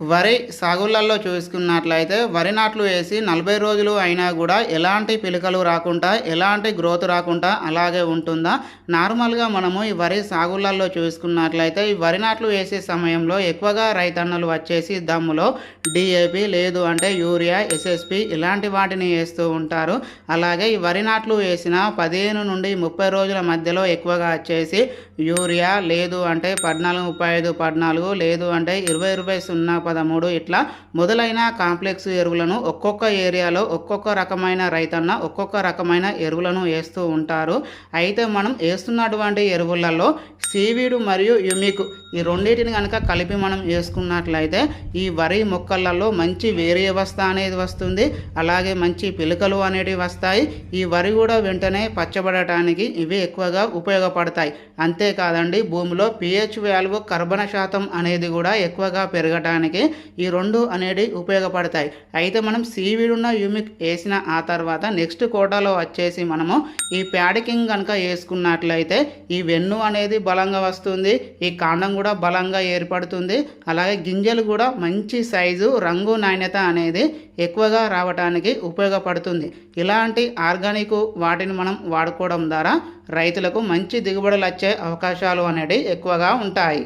వరి సాగులలో చూసుకున్నట్లయితే వరి నాట్లు వేసి నలభై రోజులు అయినా కూడా ఎలాంటి పిలకలు రాకుండా ఎలాంటి గ్రోత్ రాకుండా అలాగే ఉంటుందా? నార్మల్గా మనము ఈ వరి సాగులలో చూసుకున్నట్లయితే ఈ వరి నాట్లు వేసే సమయంలో ఎక్కువగా రైతన్నలు వచ్చేసి దమ్ములో డిఏపి లేదు అంటే యూరియా ఎస్ఎస్పి ఇలాంటి వాటిని వేస్తూ ఉంటారు. అలాగే ఈ వరి నాట్లు వేసిన పదిహేను నుండి ముప్పై రోజుల మధ్యలో ఎక్కువగా వచ్చేసి యూరియా లేదు అంటే పద్నాలుగు ముప్పై ఐదు పద్నాలుగు లేదు అంటే ఇరవై ఇరవై సున్నా పదమూడు ఇట్లా మొదలైన కాంప్లెక్స్ ఎరువులను ఒక్కొక్క ఏరియాలో ఒక్కొక్క రకమైన రైతన్న ఒక్కొక్క రకమైన ఎరువులను వేస్తూ ఉంటారు. అయితే మనం వేస్తున్నటువంటి ఎరువులలో సీవీడు మరియు యుమిక్ ఈ రెండింటిని కనుక కలిపి మనం వేసుకున్నట్లయితే ఈ వరి మొక్కలలో మంచి వేరే వ్యవస్థ అనేది వస్తుంది. అలాగే మంచి పిలకలు అనేటివి వస్తాయి. ఈ వరి కూడా వెంటనే పచ్చబడటానికి ఇవి ఎక్కువగా ఉపయోగపడతాయి. అంతేకాదండి భూమిలో పిహెచ్ వాల్వ్ కర్బన శాతం అనేది కూడా ఎక్కువగా పెరగటానికి ఈ రెండు అనేది ఉపయోగపడతాయి. అయితే మనం సీవీడ్ ఉన్న యూమిక్ వేసిన ఆ తర్వాత నెక్స్ట్ కోటాలో వచ్చేసి మనము ఈ ప్యాడికింగ్ కనుక వేసుకున్నట్లయితే ఈ వెన్ను అనేది బలంగా వస్తుంది ఈ కాండం కూడా బలంగా ఏర్పడుతుంది అలాగే గింజలు కూడా మంచి సైజు రంగు నాణ్యత అనేది ఎక్కువగా రావటానికి ఉపయోగపడుతుంది. ఇలాంటి ఆర్గానిక్ వాటిని మనం వాడుకోవడం ద్వారా రైతులకు మంచి దిగుబడులు వచ్చే అవకాశాలు అనేవి ఎక్కువగా ఉంటాయి.